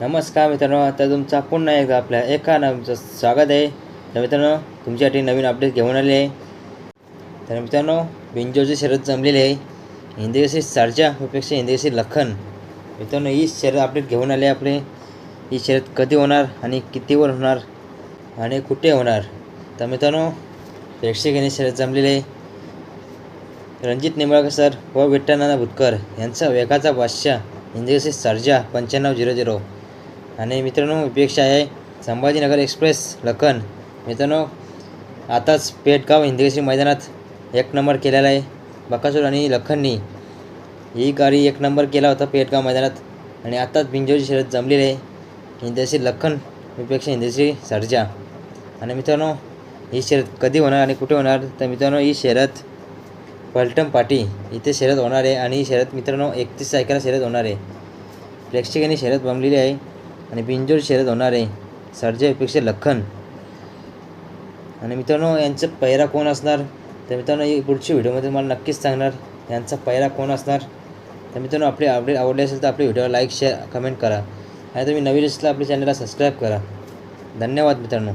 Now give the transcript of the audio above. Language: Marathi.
नमस्कार मित्रांनो आता तुमचा पुन्हा एकदा आपल्या एका नामचं स्वागत आहे. तर मित्रांनो तुमच्यासाठी नवीन अपडेट घेऊन आले आहे. तर मित्रांनो बिंजोची शर्यत जमलेली आहे. हिंदी कशी सरजा पेक्षा हिंदी कशी लखन. मित्रांनो ही शर्यत अपडेट घेऊन आले आपले. ही शर्यत कधी होणार आणि कितीवर होणार आणि कुठे होणार? तर मित्रांनो प्रेक्षकांनी शर्यत जमलेली आहे. रणजित निंबाळकर सर व विठ्ठलनाना भुतकर यांचा वेगाचा बादशाह हिंदी सर्जा पंच्याण्णव झिरो झिरो. आणि मित्रांनो अपेक्षा आहे संभाजीनगर एक्सप्रेस लखन. मित्रांनो आताच पेटगाव हिंदकेसरी मैदानात एक नंबर केलेला आहे. बकासूर आणि लखननी. ही गाडी एक नंबर केला होता पेटगाव मैदानात. आणि आताच बिंजोची शर्यत जमलेली आहे. हिंदेशी लखन विपेक्षा हिंदेशी सर्जा. आणि मित्रांनो ही शर्यत कधी होणार आणि कुठे होणार? तर मित्रांनो ही शर्यत पलटम पाटी इथे शर्यत होणार आहे. आणि ही शर्यत मित्रांनो एकतीस तारखेला शर्यत होणार आहे. प्रेक्षकांनी शर्यत जमलेली आहे. आणि बिंजोर शर्यत होणार आहे. सर्जा लखन. आणि मित्रांनो यांचं पैरा कोण असणार? तर मित्रांनो पुढच्या व्हिडिओमध्ये मला नक्कीच सांगणार यांचा पैरा कोण असणार? तर मित्रांनो आपली अपडेट आवडली असेल तर आपल्या व्हिडिओला लाईक शेअर कमेंट करा. आणि तुम्ही नवीन असला आपल्या चॅनलला सबस्क्राईब करा. धन्यवाद मित्रांनो.